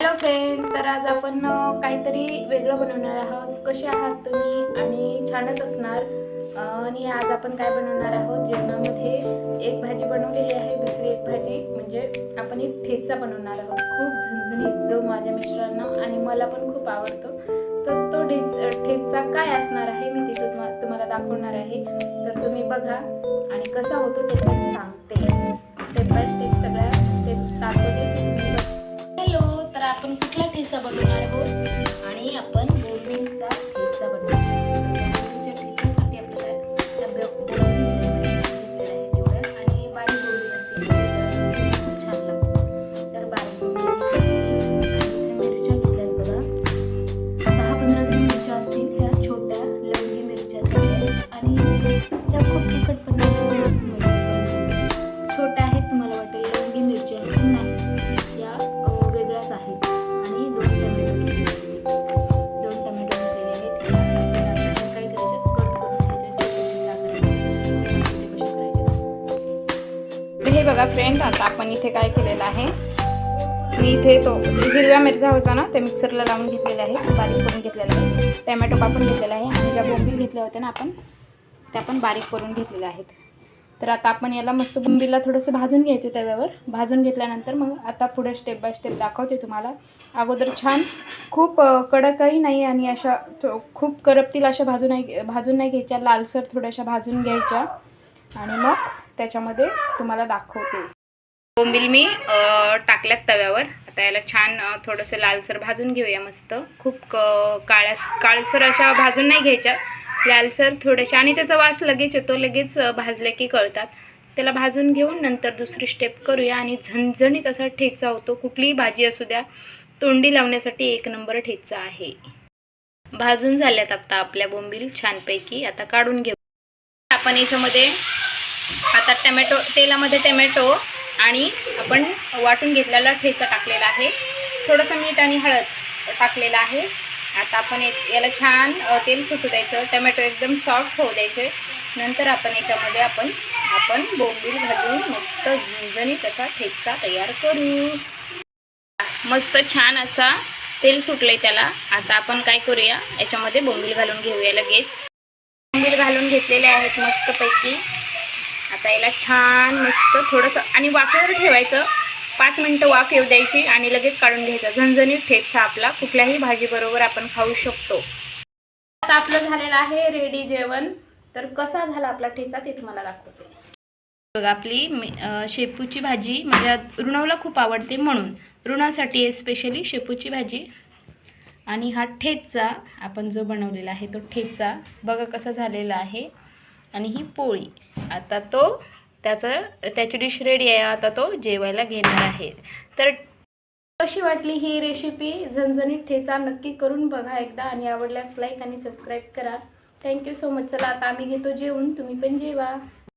Hello friend तर आज आपण काहीतरी वेगळं बनवणार आहोत. कसे आहात तुम्ही? आणि छानच असणार. आणि आज आपण काय बनवणार आहोत? जेवणामध्ये एक भाजी बनवलेली आहे दुसरी एक भाजी. म्हणजे आपण एक ठेचा बनवणार आहोत. खूप झणझणीत जो माझ्या मिस्टरांना आणि मला पण खूप आवडतो. तर तो डिस ठेचा काय असणार आहे मी तिथं तुम्हाला दाखवणार आहे. तर तुम्ही बघा. आणि कसा होतो ते पण बनवणार आहोत आणि आपण बोंबिलचा ठेचा बनवणार बघा फ्रेंड आता आपण इथे काय केलेलं आहे? मी इथे तो म्हणजे हिरव्या मिरचा होता ना ते मिक्सरला लावून घेतलेले आहे बारीक करून घेतलेला आहे टॅमॅटो कापून घेतलेला आहे आणि ज्या बोंबील घेतल्या होत्या ना आपण त्या पण बारीक करून घेतलेल्या आहेत. तर आता आपण याला मस्त बोंबीला थोडंसं भाजून घ्यायचं तव्यावर भाजून घेतल्यानंतर मग आता पुढे स्टेप बाय स्टेप दाखवते तुम्हाला. अगोदर छान खूप कडकही नाही आणि अशा थो- खूप करपतील अशा भाजून नाही भाजून नाही घ्यायच्या. लालसर थोड्याशा भाजून घ्यायच्या. आणि मग त्याच्यामध्ये तुम्हाला दाखवते. बोंबील मी टाकल्यात तव्यावर. आता याला छान थोडंसं लालसर भाजून घेऊया मस्त. खूप काळ्या काळ्यास काळसर अशा भाजून नाही घ्यायच्या. लालसर थोड्याशा आणि त्याचा वास लगेच येतो. लगेच भाजले की कळतात. त्याला भाजून घेऊन नंतर दुसरी स्टेप करूया. आणि झणझणीत असा ठेचा होतो. कुठलीही भाजी असू द्या तोंडी लावण्यासाठी एक नंबर ठेचा आहे. भाजून झाल्यात आता आपल्या बोंबील छानपैकी. आता काढून घेऊ. आपण याच्यामध्ये आता टमॅटो तेलामध्ये टमॅटो आणि आपण वाटून घेतलेला ठेचा टाकलेला आहे. थोडंसं मीठ आणि हळद टाकलेलं आहे. आता आपण याला छान तेल सुटू द्यायचं. टमॅटो एकदम सॉफ्ट होऊ द्यायचे. नंतर आपण याच्यामध्ये आपण आपण बोंबील भाजून मस्त झणझणीत असा ठेचा तयार करू. मस्त छान असा तेल सुटलंय त्याला. आता आपण काय करूया? याच्यामध्ये बोंबील घालून घेऊया लगेच. बोंबील घालून घेतलेले आहेत मस्तपैकी. याला छान मस्त थोडंसं आणि वाफेवर ठेवायचं. पाच मिनटं वाफ येऊ द्यायची आणि लगेच काढून घ्यायचा. झणझणीत ठेचा आपला. कुठल्याही भाजीबरोबर आपण खाऊ शकतो. आता आपलं झालेलं आहे रेडी जेवण. तर कसा झाला आपला ठेचा ते तुम्हाला दाखवते. बघा आपली मे- शेपूची भाजी माझ्या रुणावला खूप आवडते म्हणून. रुणासाठी आहे स्पेशली शेपूची भाजी. आणि हा ठेचा आपण जो बनवलेला आहे तो ठेचा. बघा कसा झालेला आहे. आणि ही पोळी. आता तो त्याचं त्याची डिश रेडी आहे. आता तो जेवायला घेणार आहे. तर कशी वाटली ही रेसिपी झणझणीत ठेचा नक्की करून बघा एकदा आणि आवडल्यास लाईक आणि सबस्क्राईब करा. थँक्यू सो मच चला आता आम्ही घेतो जेवून तुम्ही पण जेवा.